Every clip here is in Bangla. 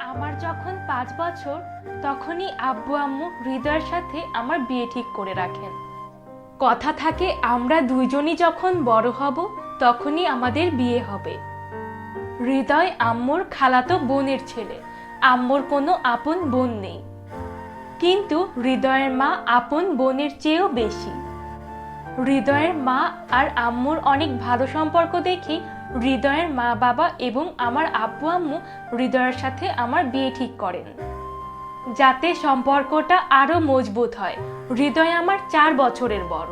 আমার যখন পাঁচ বছর, তখনই আব্বু আম্মু হৃদয়ের সাথে আমার বিয়ে ঠিক করে রাখেন। কথা থাকে, আমরা দুইজনই যখন বড় হব, তখনই আমাদের বিয়ে হবে। হৃদয় আম্মুর খালাতো বোনের ছেলে। আম্মুর কোনো আপন বোন নেই। কিন্তু হৃদয়ের মা আপন বোনের চেয়েও বেশি। হৃদয়ের মা আর আম্মুর অনেক ভালো সম্পর্ক দেখে হৃদয়ের মা বাবা এবং আমার আব্বু আম্মু হৃদয়ের সাথে আমার বিয়ে ঠিক করেন। যাতে সম্পর্কটা আরও মজবুত হয়। হৃদয় আমার চার বছরের বড়।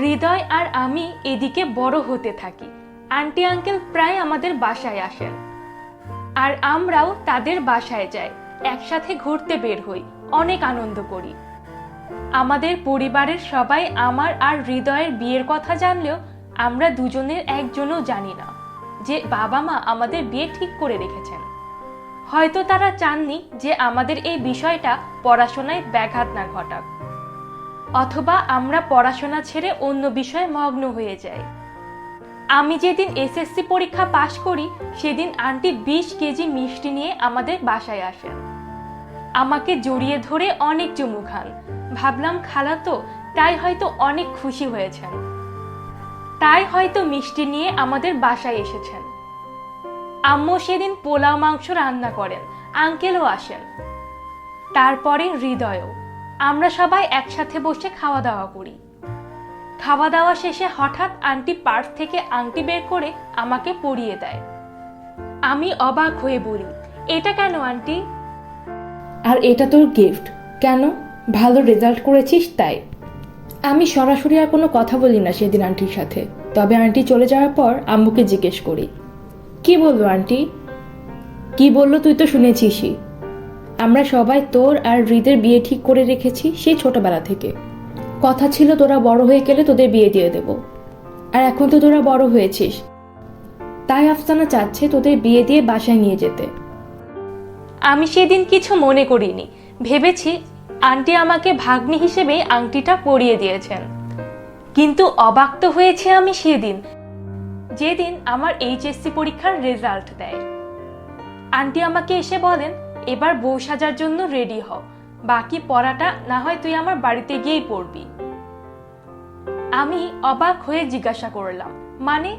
হৃদয় আর আমি এদিকে বড় হতে থাকি। আন্টি, আঙ্কেল প্রায় আমাদের বাসায় আসেন। আর আমরাও তাদের বাসায় যাই। একসাথে ঘুরতে বের হই। অনেক আনন্দ করি। আমাদের পরিবারের সবাই আমার আর হৃদয়ের বিয়ের কথা জানলেও আমরা দুজনের একজনও জানি না যে বাবা মা আমাদের বিয়ে ঠিক করে রেখেছেন। হয়তো তারা চাননি যে আমাদের এই বিষয়টা পড়াশোনায় ব্যাঘাত না ঘটাক, অথবা আমরা পড়াশোনা ছেড়ে অন্য বিষয়ে মগ্ন হয়ে যাই। আমি যেদিন এসএসসি পরীক্ষা পাশ করি, সেদিন আন্টি বিশ কেজি মিষ্টি নিয়ে আমাদের বাসায় আসেন। আমাকে জড়িয়ে ধরে অনেক চুমু খান। ভাবলাম, খালা তো, তাই হয়তো অনেক খুশি হয়েছেন। তাই হয়তো মিষ্টি নিয়ে আমাদের বাসায় এসেছেন। আম্মু সেদিন পোলাও মাংস রান্না করেন, আঙ্কেলও আসেন। তারপরে হৃদয়ও। আমরা সবাই একসাথে বসে খাওয়া দাওয়া করি। খাওয়া দাওয়া শেষে হঠাৎ আন্টি পার্স থেকে আংটি বের করে আমাকে পরিয়ে দেয়। আমি অবাক হয়ে বলি, এটা কেন আন্টি? আর এটা তোর গিফট কেন? ভালো রেজাল্ট করেছিস তাই। আমি সরাসরি আর কোনো কথা বলি না সেদিন আন্টির সাথে। তবে আন্টি চলে যাওয়ার পর আম্মুকে জিজ্ঞেস করি। কি বলল আন্টি? কি বলল তুই তো শুনেছিসই। আমরা সবাই তোর আর হৃদের বিয়ে ঠিক করে রেখেছি সেই ছোটবেলা থেকে। কথা ছিল তোরা বড় হয়ে গেলে তোদের বিয়ে দিয়ে দেব। আর এখন তো তোরা বড় হয়েছিস। তাই আফসানা চাচ্ছে তোদের বিয়ে দিয়ে বাসায় নিয়ে যেতে। আমি সেদিন কিছু মনে করিনি। ভেবেছি আন্টি আমাকে ভাগ্নি হিসেবে আংটিটা পরিয়ে দিয়েছেন। কিন্তু অবাক তো হয়েছে আমি সেদিন, যেদিন আমার এইচএসসি পরীক্ষার রেজাল্ট দেয়। আন্টি আমাকে এসে বলেন, এবার বউ সাজার জন্য রেডি হও, বাকি পড়াটা না হয় তুই আমার বাড়িতে গিয়েই পড়বি। আমি অবাক হয়ে জিজ্ঞাসা করলাম মানে?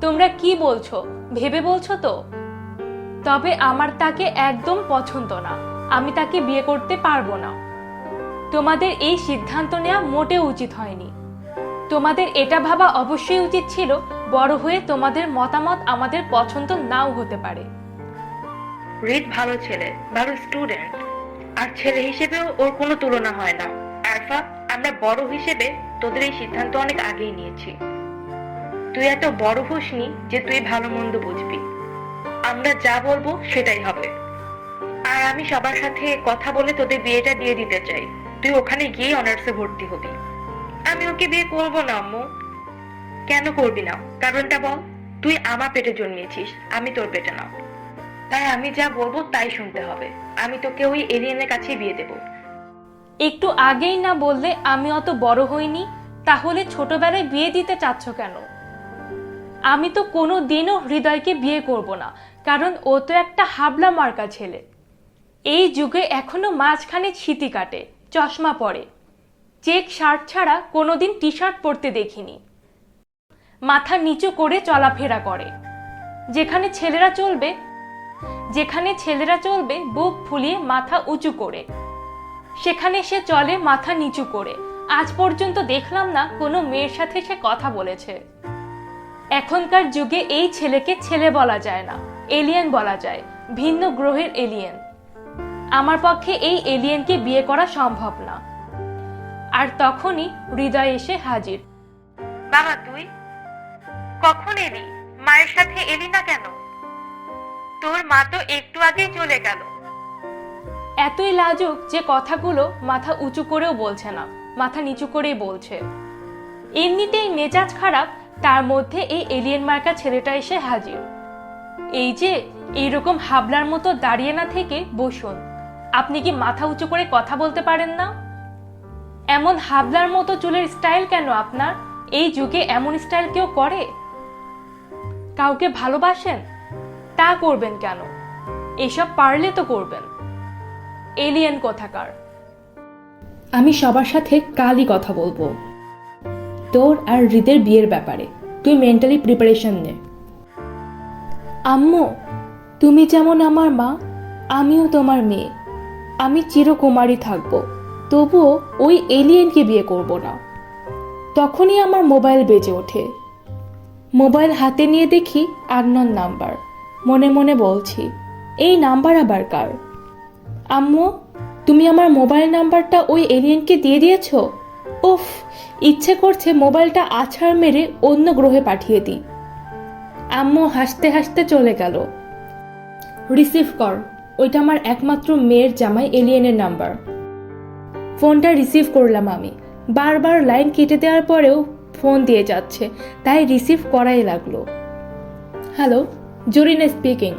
তোমরা কি বলছো? ভেবে বলছো তো? তবে আমার তাকে একদম পছন্দ না। আমি তাকে বিয়ে করতে পারব না। তোমাদের এই সিদ্ধান্ত নেওয়া মোটেও উচিত হয়নি। তোমাদের এটা ভাবা অবশ্যই উচিত ছিল, বড় হয়ে তোমাদের মতামত আমাদের পছন্দ নাও হতে পারে। ভালো ছেলে, ভালো স্টুডেন্ট আর ছেলে হিসেবেও ওর কোনো তুলনা হয় না। আরফা, আমরা বড় হিসেবে তোদের এই সিদ্ধান্ত অনেক আগেই নিয়েছি। তুই এত বড় হোসনি যে তুই ভালো মন্দ বুঝবি। আমরা যা বলব সেটাই হবে। আর আমি সবার সাথে কথা বলে তোদের বিয়েটা দিয়ে দিতে চাই। তুই ওখানে গিয়ে অনার্সে ভর্তি হবি। আমি ওকে বিয়ে করব না, আম্মু। কেন করবি না? কারণটা বল। তুই আমার পেটে জন্মিয়েছিস আমি তোর পেটে না। তাই আমি যা বলব তাই শুনতে হবে। আমি তোকে ওই এলিয়েনের কাছেই বিয়ে দেবো। একটু আগেই না বললে আমি অত বড় হইনি? তাহলে ছোটবেলায় বিয়ে দিতে চাচ্ছ কেন? আমি তো কোনো দিনও হৃদয়কে বিয়ে করব না, কারণ ও তো একটা হাবলা মার্কা ছেলে। এই যুগে এখনও মাঝখানে ছিতি কাটে, চশমা পরে। চেক শার্ট ছাড়া কোনোদিন টি শার্ট পরতে দেখিনি। মাথা নিচু করে চলাফেরা করে। যেখানে ছেলেরা চলবে, যেখানে ছেলেরা চলবে, বুক ফুলিয়ে মাথা উঁচু করে। সেখানে সে চলে মাথা নিচু করে। আজ পর্যন্ত দেখলাম না কোনো মেয়ের সাথে সে কথা বলেছে। এখনকার যুগে এই ছেলেকে ছেলে বলা যায় না, এলিয়েন বলা যায়, ভিন্ন গ্রহের এলিয়েন। আমার পক্ষে এই এলিয়েনকে বিয়ে করা সম্ভব না। আর তখনই হৃদয় এসে হাজির। বাবা তুই? কখন এলি? মায়ের সাথে এলি না কেন? তোর মা তো একটু আগেই চলে গেল। এতই লাজুক যে কথাগুলো মাথা উঁচু করেও বলছে না মাথা নিচু করেই বলছে। এমনিতেই মেজাজ খারাপ তার মধ্যে এই এলিয়েন মার্কা ছেলেটা এসে হাজির। এই যে এইরকম হাবলার মতো দাঁড়িয়ে না থেকে বসুন। আপনি কি মাথা উঁচু করে কথা বলতে পারেন না? এমন হাবলার মতো চুলের স্টাইল কেন আপনার? এই যুগে এমন স্টাইল কেউ করে? কাউকে ভালোবাসেন? তা করবেন কেন? এসব পারলে তো করবেন। এলিয়েন কোথাকার? আমি সবার সাথে কালই কথা বলব। তোর আর হৃদের বিয়ের ব্যাপারে। তুই মেন্টালি প্রিপারেশন নে। আম্মু, তুমি যেমন আমার মা, আমিও তোমার মেয়ে। আমি চিরকুমারী থাকব। তবুও ওই এলিয়েনকে বিয়ে করব না। তখনই আমার মোবাইল বেজে ওঠে। মোবাইল হাতে নিয়ে দেখি আননোন নাম্বার। মনে মনে বলছি, এই নাম্বার আবার কার? আম্মু, তুমি আমার মোবাইল নাম্বারটা ওই এলিয়েনকে দিয়ে দিয়েছ? উফ, ইচ্ছে করছে মোবাইলটা আছাড় মেরে অন্য গ্রহে পাঠিয়ে দিই। আম্মু হাসতে হাসতে চলে গেল। রিসিভ কর। ওইটা আমার একমাত্র মেয়ের জামাই এলিয়েনের নাম্বার। ফোনটা রিসিভ করলাম আমি। বারবার লাইন কেটে দেওয়ার পরেও ফোন দিয়ে যাচ্ছে, তাই রিসিভ করাই লাগল। Hello, Zarina speaking.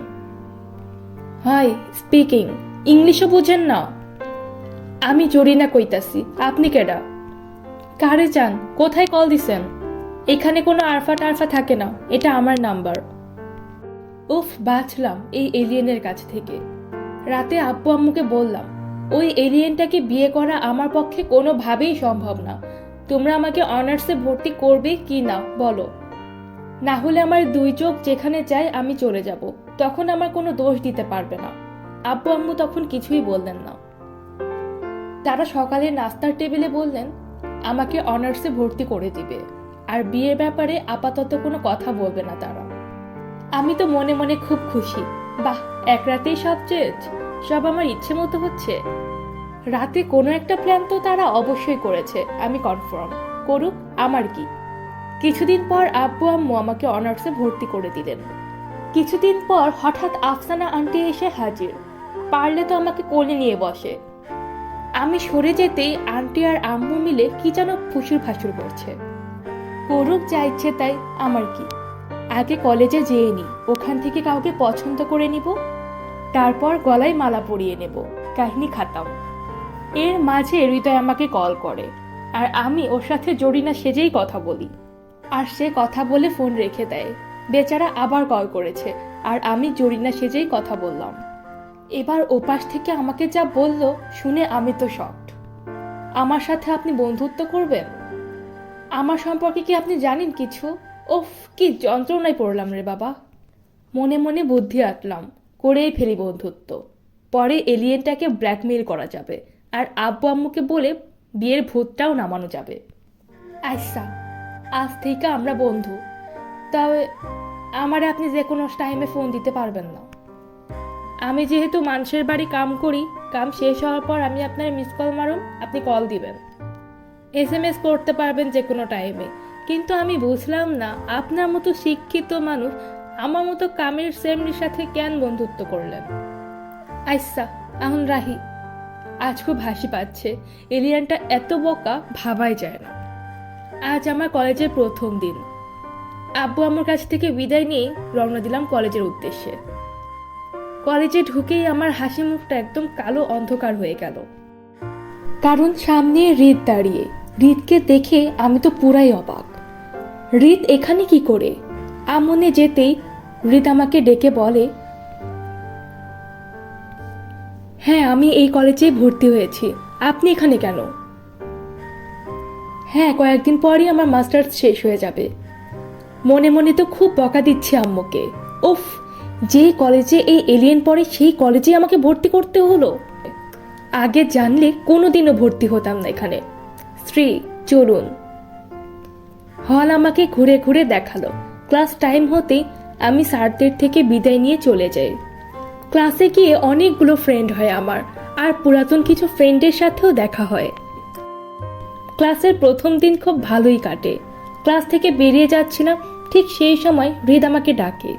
Hi, speaking. ইংলিশও বুঝেন না। আমি জরিনা কইতাছি, আপনি কেডা? কারে চান? কোথায় কল দিছেন? এখানে কোনো আরফা টারফা থাকে না, এটা আমার নাম্বার। উফ, বাঁচলাম এই এলিয়েনের কাছ থেকে। রাতে আব্বু আম্মুকে বললাম, ওই এলিয়েনটাকে বিয়ে করা আমার পক্ষে কোনোভাবেই সম্ভব না। তোমরা আমাকে অনার্সে ভর্তি করবে কি না, বলো। না হলে আমার দুই চোখ যেখানে চাই আমি চলে যাব। তখন আমার কোনো দোষ দিতে পারবে না। আব্বু আম্মু তখন কিছুই বললেন না। তারা সকালে নাস্তার টেবিলে বললেন, আমাকে অনার্সে ভর্তি করে দিবে। আর বিয়ের ব্যাপারে আপাতত কোনো কথা বলবে না তারা। আমি তো মনে মনে খুব খুশি। বাহ, এক রাতেই সব চেঞ্জ সব আমার ইচ্ছে মতো হচ্ছে। রাতে কোনো একটা প্ল্যান তো তারা অবশ্যই করেছে, আমি কনফার্ম করুক, আমার কি? কিছুদিন পর আব্বু আম্মু আমাকে অনার্সে ভর্তি করে দিলেন। কিছুদিন পর হঠাৎ আফসানা আন্টি এসে হাজির। পারলে তো আমাকে কোলে নিয়ে বসে। আমি সরে যেতেই আন্টি আর আম্মু মিলে কি যেন ফুসুর ফাসুর করছে। করুক যা ইচ্ছে তাই, আমার কি? আগে কলেজে যেয়ে নি, ওখান থেকে কাউকে পছন্দ করে নিব? তারপর গলায় মালা পরিয়ে নেব। কাহিনী খাতাম। এর মাঝে হৃদয় আমাকে কল করে, আর আমি ওর সাথে জরিনা সেজেই কথা বলি। আর সে কথা বলে ফোন রেখে দেয়। বেচারা আবার কল করেছে, আর আমি জরিনা সেজেই কথা বললাম। এবার ওপাশ থেকে আমাকে যা বলল, শুনে আমি তো শকড আমার সাথে আপনি বন্ধুত্ব করবেন? আমার সম্পর্কে কি আপনি জানেন কিছু? ওফ কি যন্ত্রণায় পড়লাম রে বাবা। মনে মনে বুদ্ধি আটলাম। করেই ফেলি বন্ধুত্ব। পরে এলিয়েনটাকে ব্ল্যাকমেইল করা যাবে আর আব্বু আম্মুকে বলে বিয়ের ভূতটাও নামানো যাবে। আচ্ছা আজ থেকে আমরা বন্ধু। তবে আমারে আপনি যে কোনো টাইমে ফোন দিতে পারবেন না। আমি যেহেতু মানুষের বাড়ি কাম করি, কাম শেষ হওয়ার পর আমি আপনার মিস কল মারুন আপনি কল দিবেন। এস এম এস করতে পারবেন যে কোনো টাইমে কিন্তু আমি বুঝলাম না, আপনার মতো শিক্ষিত মানুষ আমার মতো কামের সেমনির সাথে কেন বন্ধুত্ব করলেন? আইসা এখন রাহি, আজ খুব হাসি পাচ্ছে। এলিয়ানটা এত বোকা, ভাবাই যায় না। আজ আমার কলেজের প্রথম দিন। আব্বু আমার কাছ থেকে বিদায় নিয়ে রওনা দিলাম কলেজের উদ্দেশ্যে। কলেজে ঢুকেই আমার হাসি মুখটা একদম কালো অন্ধকার হয়ে গেল। কারণ সামনে হৃদ দাঁড়িয়ে। হৃদকে দেখে আমি তো পুরাই অবাক। হৃদ, এখানে কি করে? আমনে যেতেই হৃদ আমাকে ডেকে বলে হ্যাঁ আমি এই কলেজে ভর্তি হয়েছি। আপনি এখানে কেন? হ্যাঁ কয়েকদিন পরই আমার মাস্টার্স শেষ হয়ে যাবে। মনে মনে তো খুব বকা দিচ্ছে আম্মুকে। উফ, যে কলেজে এই এলিয়েন পড়ে, সেই কলেজে আমাকে ভর্তি করতে হলো। আগে জানলে কোনোদিনও ভর্তি হতাম না এখানে। স্ত্রী, চলুন। হল আমাকে ঘুরে ঘুরে দেখাল। ক্লাস টাইম হতেই আমি স্যারদের থেকে বিদায় নিয়ে চলে যাই। ক্লাসে গিয়ে অনেকগুলো ফ্রেন্ড হয় আমার, আর পুরাতন কিছু ফ্রেন্ডের সাথেও দেখা হয়। ক্লাসের প্রথম দিন খুব ভালোই কাটে। ক্লাস থেকে বেরিয়ে যাচ্ছিলাম, ঠিক সেই সময় হৃদ আমাকে ডাকে।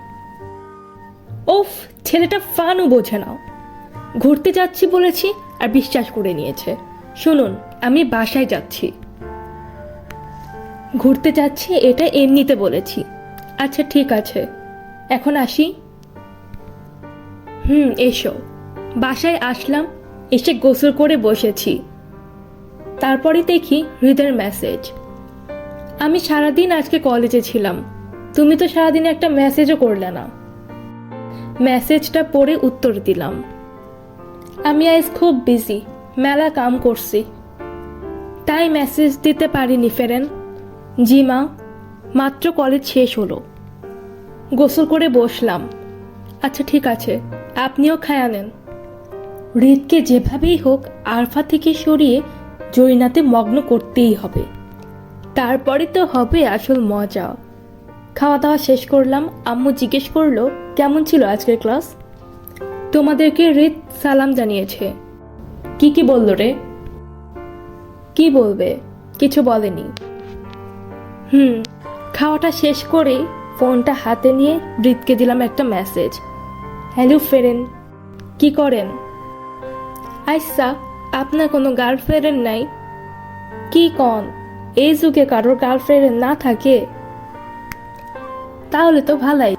ওফ, ছেলেটা ফানও বোঝে না। ঘুরতে যাচ্ছি বলেছি, আর বিশ্বাস করে নিয়েছে। শুনুন, আমি বাসায় যাচ্ছি। ঘুরতে যাচ্ছি, এটা এমনিতে বলেছি। আচ্ছা ঠিক আছে। এখন আসি? হুম, এসো। বাসায় আসলাম, এসে গোসল করে বসেছি। তারপরে দেখি হৃদয়ের মেসেজ আমি সারাদিন আজকে কলেজে ছিলাম। তুমি তো সারাদিন একটা মেসেজও করলে না। মেসেজটা পড়ে উত্তর দিলাম। আমি আজ খুব বিজি মেলা কাম করছি। তাই মেসেজ দিতে পারিনি ফেরেন। জি মা, মাত্র কলেজ শেষ হলো। গোসল করে বসলাম। আচ্ছা ঠিক আছে, আপনিও খায়া নেন। হৃদকে যেভাবেই হোক আরফা থেকে সরিয়ে জরিনাতে মগ্ন করতেই হবে। তারপরে তো হবে আসল মজা। খাওয়া দাওয়া শেষ করলাম, আম্মু জিজ্ঞেস করল, কেমন ছিল আজকের ক্লাস? তোমাদেরকে হৃদ সালাম জানিয়েছে। কি কি বলল রে? কি বলবে? কিছু বলেনি। হুম, খাওয়াটা শেষ করে ফোনটা হাতে নিয়ে হৃদকে দিলাম একটা মেসেজ হ্যালো ফেরেন কি করেন? আইসা, আপনার কোনো গার্লফ্রেন্ড নাই। কি কন? এই যুগে কারোর গার্লফ্রেন্ড না থাকে? তাহলে তো ভালাই।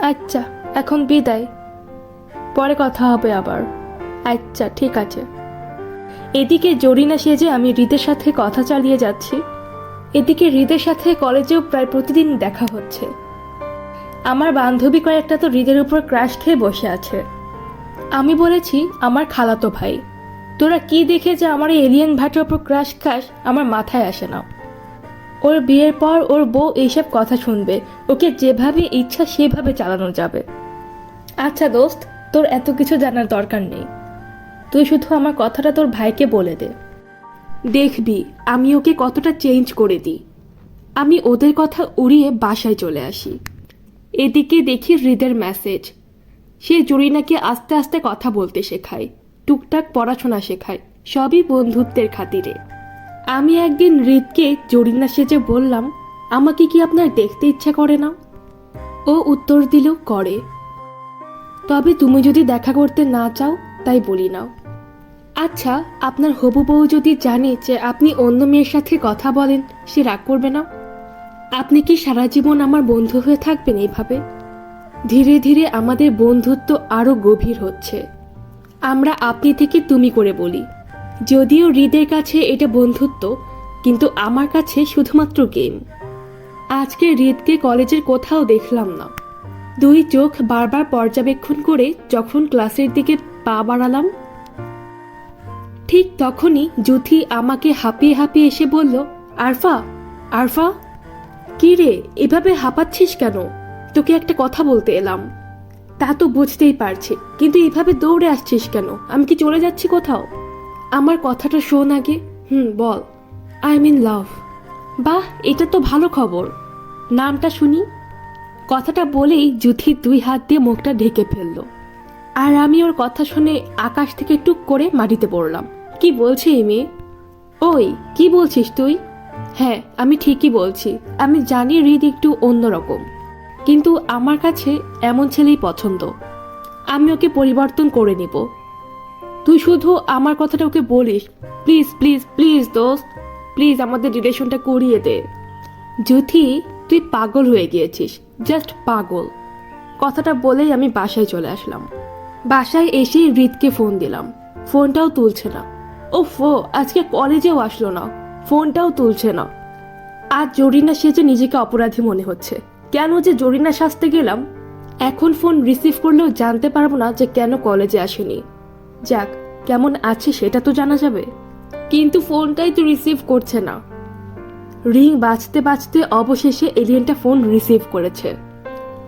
আচ্ছা এখন বিদায়। পরে কথা হবে আবার। আচ্ছা ঠিক আছে। এদিকে জরিনা সেজে আমি হৃদের সাথে কথা চালিয়ে যাচ্ছি। এদিকে হৃদের সাথে কলেজেও প্রায় প্রতিদিন দেখা হচ্ছে। আমার বান্ধবী কয়েকটা তো হৃদের উপর ক্রাশ খেয়ে বসে আছে। আমি বলেছি, আমার খালাতো ভাই, তোরা কি দেখে যে আমার এই এলিয়েন ভাটের ওপর ক্রাশ খাস, আমার মাথায় আসে না। ওর বিয়ের পর ওর বউ এইসব কথা শুনবে, ওকে যেভাবে ইচ্ছা সেভাবে চালানো যাবে। আচ্ছা দোস্ত, তোর এত কিছু জানার দরকার নেই। তুই শুধু আমার কথাটা তোর ভাইকে বলে দে। দেখবি, আমি ওকে কতটা চেঞ্জ করে দিই। আমি ওদের কথা উড়িয়ে বাসায় চলে আসি। এদিকে দেখি হৃদের মেসেজ সে জরিনাকে আস্তে আস্তে কথা বলতে শেখায়, টুকটাক পড়াশোনা শেখায়, সবই বন্ধুত্বের খাতিরে। আমি একদিন হৃদকে জরিনা সেজে বললাম, আমাকে কি আপনার দেখতে ইচ্ছা করে না? ও উত্তর দিল, করে। তবে তুমি যদি দেখা করতে না চাও, তাই বলি নাও। আচ্ছা আপনার হবু বউ যদি জানে যে আপনি অন্য মেয়ের সাথে কথা বলেন, সে রাগ করবে না? আপনি কি সারা জীবন আমার বন্ধু হয়ে থাকবেন এইভাবে? ধীরে ধীরে আমাদের বন্ধুত্ব আরও গভীর হচ্ছে। আমরা আপনি থেকে তুমি করে বলি। যদিও হৃদের কাছে এটা বন্ধুত্ব, কিন্তু আমার কাছে শুধুমাত্র গেম। আজকে হৃদকে কলেজের কোথাও দেখলাম না। দুই চোখ বারবার পর্যবেক্ষণ করে যখন ক্লাসের দিকে পা বাড়ালাম, ঠিক তখনই জুথি আমাকে হাঁপিয়ে হাঁপিয়ে এসে বলল, আরফা আরফা। কি রে, এভাবে হাঁপাচ্ছিস কেন? তোকে একটা কথা বলতে এলাম। তা তো বুঝতেই পারছি, কিন্তু এভাবে দৌড়ে আসছিস কেন? আমি কি চলে যাচ্ছি কোথাও? আমার কথাটা শোন আগে। হুম, বল। I mean love. বাহ, এটা তো ভালো খবর। নামটা শুনি? কথাটা বলেই জুথি দুই হাত দিয়ে মুখটা ঢেকে ফেলল। আর আমি ওর কথা শুনে আকাশ থেকে টুক করে মাটিতে পড়লাম। কি বলছে এই মেয়ে? ওই, কি বলছিস তুই? হ্যাঁ আমি ঠিকই বলছি। আমি জানি হৃদ একটু অন্যরকম। কিন্তু আমার কাছে এমন ছেলেই পছন্দ। আমি ওকে পরিবর্তন করে নিব। তুই শুধু আমার কথাটা ওকে বলিস। প্লিজ প্লিজ প্লিজ দোস্ত, প্লিজ আমাদের রিলেশনটা করিয়ে দে। জুথি তুই পাগল হয়ে গিয়েছিস। জাস্ট পাগল। কথাটা বলেই আমি বাসায় চলে আসলাম। বাসায় এসেই হৃদকে ফোন দিলাম। ফোনটাও তুলছে না। ও ফো আজকে কলেজেও আসলো না। ফোনটাও তুলছে না। আজ জরিনা সেজে নিজেকে অপরাধী মনে হচ্ছে। কেন যে জরিনা সাজতে গেলাম, এখন ফোন রিসিভ করলেও জানতে পারব না যে কেন কলেজে আসেনি। যাক, কেমন আছে সেটা তো জানা যাবে। কিন্তু ফোনটাই তো রিসিভ করছে না। রিং বাজতে বাজতে অবশেষে এলিয়েনটা ফোন রিসিভ করেছে।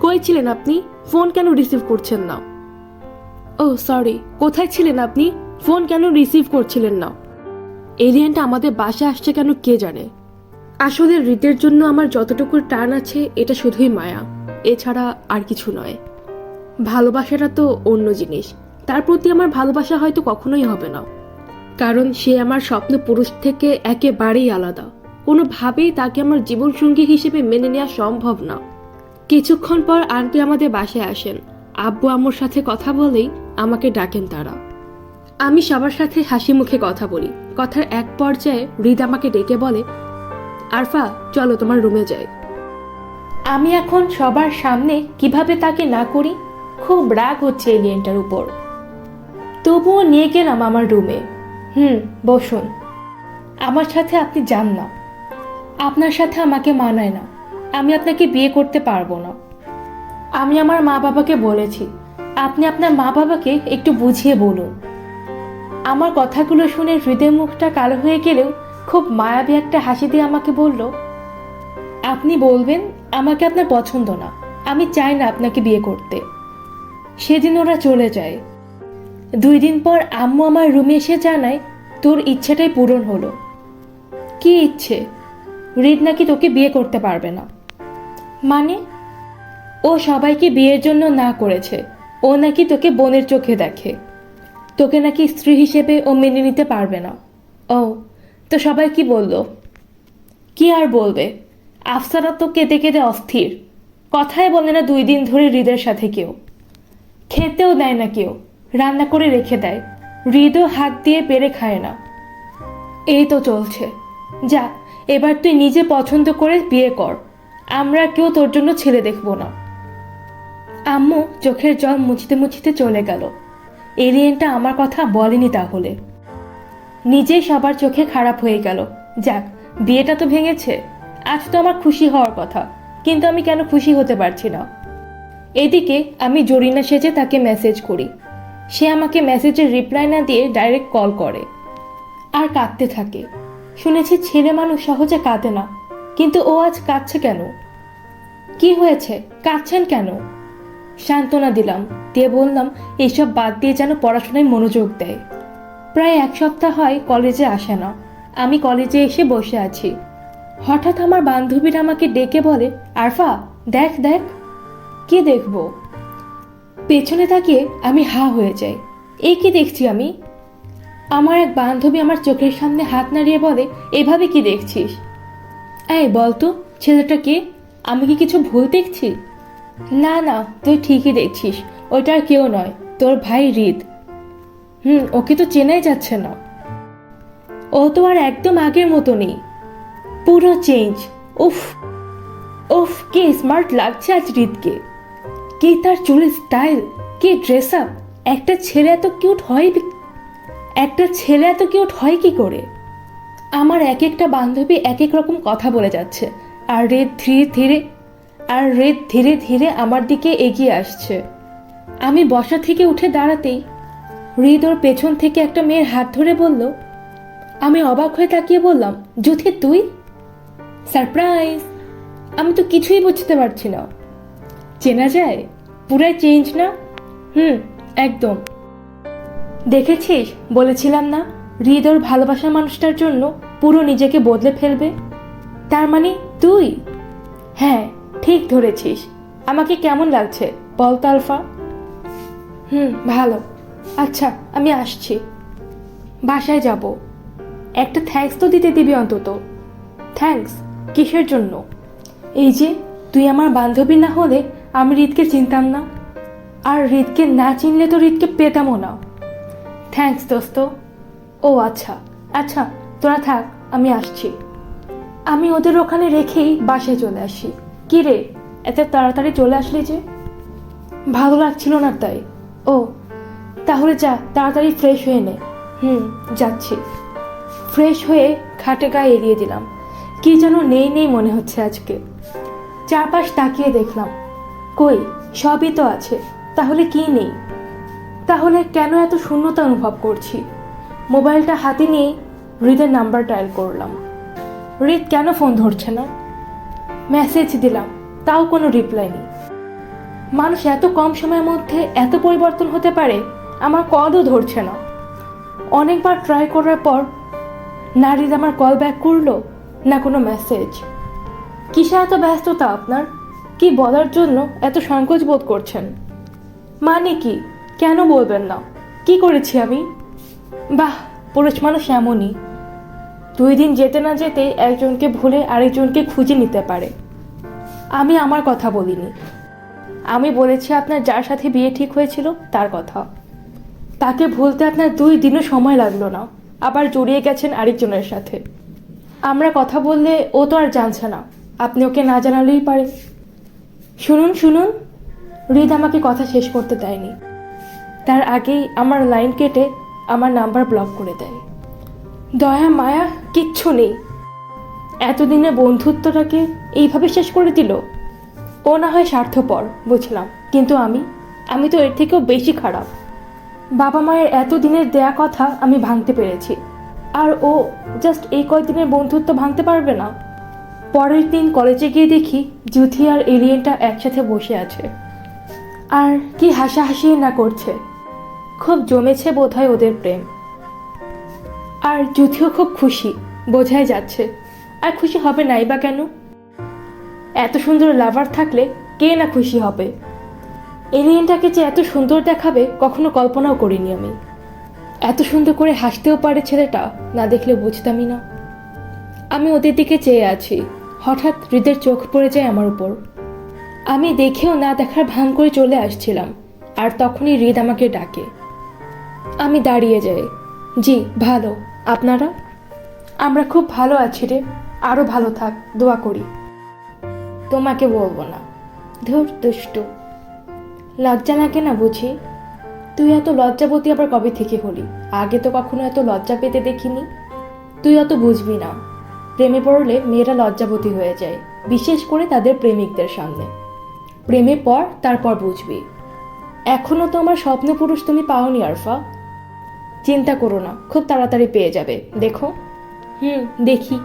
কই ছিলেন আপনি? ফোন কেন রিসিভ করছেন না? ও, সরি, কোথায় ছিলেন আপনি? ফোন কেন রিসিভ করছিলেন না? এলিয়েনটা আমাদের বাসায় আসছে কেন কে জানে? আসলে হৃদের জন্য আমার যতটুকু টান আছে, এটা শুধুই মায়া। এছাড়া আর কিছু নয়। ভালোবাসাটা তো অন্য জিনিস। তার প্রতি আমার ভালোবাসা হয়তো কখনোই হবে না। কারণ সে আমার স্বপ্ন পুরুষ থেকে একেবারেই আলাদা। কোনোভাবেই তাকে আমার জীবনসঙ্গী হিসেবে মেনে নেওয়া সম্ভব না। কিছুক্ষণ পর আন্টি আমাদের বাসায় আসেন। আব্বু আম্মুর সাথে কথা বলেই আমাকে ডাকেন তারা। আমি সবার সাথে হাসি মুখে কথা বলি। কথার এক পর্যায়ে হৃদ আমাকে ডেকে বলে, আরফা, চলো তোমার রুমে যাই। আমি এখন সবার সামনে কীভাবে তাকে না করি? খুব রাগ হচ্ছে এলিয়েনটার উপর। তবুও নিয়ে গেলাম আমার রুমে হুম, বসুন। আমার সাথে আপনি যান না। আপনার সাথে আমাকে মানায় না। আমি আপনাকে বিয়ে করতে পারব না। আমি আমার মা বাবাকে বলেছি। আপনি আপনার মা বাবাকে একটু বুঝিয়ে বলুন। আমার কথাগুলো শুনে হৃদয় মুখটা কালো হয়ে গেলেও খুব মায়াবী একটা হাসি দিয়ে আমাকে বলল, আপনি বলবেন আমাকে আপনার পছন্দ না, আমি চাই না আপনাকে বিয়ে করতে। সেদিন ওরা চলে যায়। দুই দিন পর আম্মু আমার রুমে এসে জানায়, তোর ইচ্ছেটাই পূরণ হলো। কি ইচ্ছে? রিদ নাকি তোকে বিয়ে করতে পারবে না। মানে? ও সবাইকে বিয়ের জন্য না করেছে। ও নাকি তোকে বোনের চোখে দেখে। তোকে নাকি স্ত্রী হিসেবে ও মেনে নিতে পারবে না। ও, তো সবাই কি বলল? কি আর বলবে? আফসারা তো কেঁদে কেঁদে অস্থির। কথাই বলে না দুই দিন ধরে হৃদের সাথে কেউ। খেতেও দেয় না কেউ। রান্না করে রেখে দেয়। হৃদও হাত দিয়ে পেরে খায় না। এই তো চলছে। যা, এবার তুই নিজে পছন্দ করে বিয়ে কর। আমরা কেউ তোর জন্য ছেলে দেখব না। আম্মু চোখের জল মুছিতে মুছিতে চলে গেল। এলিয়েনটা আমার কথা বলেনি তাহলে। নিজেই সবার চোখে খারাপ হয়ে গেল। যাক, বিয়েটা তো ভেঙেছে। আজ তো আমার খুশি হওয়ার কথা, কিন্তু আমি কেন খুশি হতে পারছি না? এদিকে আমি জরিনা সেজে তাকে মেসেজ করি। সে আমাকে মেসেজের রিপ্লাই না দিয়ে ডাইরেক্ট কল করে। আর কাঁদতে থাকে। শুনেছি ছেলে মানুষ সহজে কাঁদে না, কিন্তু ও আজ কাঁদছে কেন? কি হয়েছে? কাঁদছেন কেন? সান্ত্বনা দিলাম। দিয়ে বললাম, এইসব বাদ দিয়ে যেন পড়াশোনায় মনোযোগ দেয়। প্রায় এক সপ্তাহ হয় কলেজে আসে না। আমি কলেজে এসে বসে আছি। হঠাৎ আমার বান্ধবীরা আমাকে ডেকে বলে, আরফা, দেখ দেখ, কি দেখব? পেছনে তাকিয়ে আমি হা হয়ে যাই। এই কি দেখছি আমি? আমার এক বান্ধবী আমার চোখের সামনে হাত নাড়িয়ে বলে, এভাবে কি দেখছিস? এই বলতো ছেলেটা কে? আমি কি কিছু ভুল দেখছি? না না, তুই ঠিকই দেখছিস। আর কেউ নয়, তোর ভাই হৃদ হুম, ওকে তো চেনাই যাচ্ছে না। ও তো আর একদম আগের মতো নেই। পুরো চেঞ্জ উফ উফ, কে স্মার্ট লাগছে আজ হৃদকে কি তার চুলের স্টাইল কি ড্রেস আপ একটা ছেলে এত কিউট হয় একটা ছেলে এত কিউট হয় কি করে? আমার এক একটা বান্ধবী এক এক রকম কথা বলে যাচ্ছে। আর রেদ ধীরে ধীরে আর রেদ ধীরে ধীরে আমার দিকে এগিয়ে আসছে। আমি বসা থেকে উঠে দাঁড়াতেই হৃদ ওর পেছন থেকে একটা মেয়ের হাত ধরে বলল, আমি অবাক হয়ে তাকিয়ে বললাম যুথি তুই? সারপ্রাইজ। আমি তো কিছুই বুঝতে পারছি না। চেনা যায়? পুরাই চেঞ্জ না? হুম, একদম। দেখেছিস? বলেছিলাম না, হৃদ ওর ভালোবাসার মানুষটার জন্য পুরো নিজেকে বদলে ফেলবে? তার মানে তুই? হ্যাঁ ঠিক ধরেছিস। আমাকে কেমন লাগছে? বল তো, আলফা। হুম, ভালো। আচ্ছা আমি আসছি। বাসায় যাব। একটা থ্যাঙ্কস তো দিতে দিবি অন্তত। থ্যাঙ্কস কিসের জন্য? এই যে, তুই আমার বান্ধবী না হলে আমি হৃদকে চিনতাম না। আর হৃদকে না চিনলে তো হৃদকে পেতামও না। থ্যাঙ্কস দোস্ত। ও আচ্ছা। আচ্ছা তোরা থাক, আমি আসছি। আমি ওদের ওখানে রেখেই বাসায় চলে আসি। কি রে, এত তাড়াতাড়ি চলে আসলি যে? ভালো লাগছিল না তাই। ও, তাহলে যা, তাড়াতাড়ি ফ্রেশ হয়ে নে। হুম, যাচ্ছি। ফ্রেশ হয়ে খাটে গায়ে এড়িয়ে দিলাম। কি যেন নেই নেই মনে হচ্ছে আজকে। চারপাশ তাকিয়ে দেখলাম। কই, সবই তো আছে, তাহলে কি নেই? তাহলে কেন এত শূন্যতা অনুভব করছি? মোবাইলটা হাতে নিয়ে হৃদের নাম্বার ডায়াল করলাম। হৃদ কেন ফোন ধরছে না? মেসেজ দিলাম, তাও কোনো রিপ্লাই নেই। মানুষ এত কম সময়ের মধ্যে এত পরিবর্তন হতে পারে, আমার কলও ধরছে না। অনেকবার ট্রাই করার পর না হৃদ আমার কল ব্যাক করল, না কোনো মেসেজ কিসে এত ব্যস্ততা আপনার? কি বলার জন্য এত সংকোচ বোধ করছেন? মানে কি? কেন বলবেন না? কি করেছি আমি? বাহ, পুরুষ মানুষ এমনই। দুই দিন যেতে না যেতে একজনকে ভুলে আরেকজনকে খুঁজে নিতে পারে। আমি আমার কথা বলিনি। আমি বলেছি আপনার যার সাথে বিয়ে ঠিক হয়েছিল তার কথা। তাকে ভুলতে আপনার দুই দিনও সময় লাগল না। আবার জড়িয়ে গেছেন আরেকজনের সাথে। আমরা কথা বললে ও তো আর জানছে না। আপনি ওকে না জানালেই পারে। শুনুন শুনুন। হৃদ আমাকে কথা শেষ করতে দেয়নি। তার আগেই আমার লাইন কেটে আমার নাম্বার ব্লক করে দেয়। দয়া, মায়া, কিচ্ছু নেই। এতদিনের বন্ধুত্বটাকে এইভাবে শেষ করে দিল? ও না হয় স্বার্থপর, বুঝলাম। কিন্তু আমি? আমি তো এর থেকেও বেশি খারাপ। বাবা মায়ের এত দিনের দেয়া কথা আমি ভাঙতে পেরেছি। আর ও জাস্ট এই কয়েকদিনের বন্ধুত্ব ভাঙতে পারবে না? পরের দিন কলেজে গিয়ে দেখি জুথি আর এলিয়েনটা একসাথে বসে আছে। আর কি হাসাহাসি না করছে। খুব জমেছে বোধহয় ওদের প্রেম। আর জুথিও খুব খুশি, বোঝাই যাচ্ছে। আর খুশি হবে নাই বা কেন? এত সুন্দর লাভার থাকলে কে না খুশি হবে? এলিয়েনটাকে যে এত সুন্দর দেখাবে, কখনো কল্পনাও করিনি আমি। এত সুন্দর করে হাসতেও পারে ছেলেটা, না দেখলে বুঝতামই না। আমি ওদের দিকে চেয়ে আছি, হঠাৎ হৃদের চোখ পড়ে যায় আমার উপর। আমি দেখেও না দেখার ভান করে চলে আসছিলাম, আর তখনই হৃদ আমাকে ডাকে। আমি দাঁড়িয়ে যাই। জি, ভালো। আপনারা? আমরা খুব ভালো আছি রে। আরও ভালো থাক, দোয়া করি। তোমাকে বলব না। ধুর, দুষ্টু। লজ্জা লাগে না বুঝি? তুই এত লজ্জাবতী আবার কবে থেকে হলি? আগে তো কখনো এত লজ্জা পেতে দেখিনি। তুই অত বুঝবি না। প্রেমে পড়লে মেয়েরা লজ্জাবতী হয়ে যায়, বিশেষ করে তাদের প্রেমিকদের সামনে। প্রেমে পর তারপর বুঝবি। এখনও তো আমার স্বপ্ন পুরুষ তুমি পাওনি, আরফা। চিন্তা করো না খুব তাড়াতাড়ি পেয়ে যাবে। দেখো। হুম। দেখি।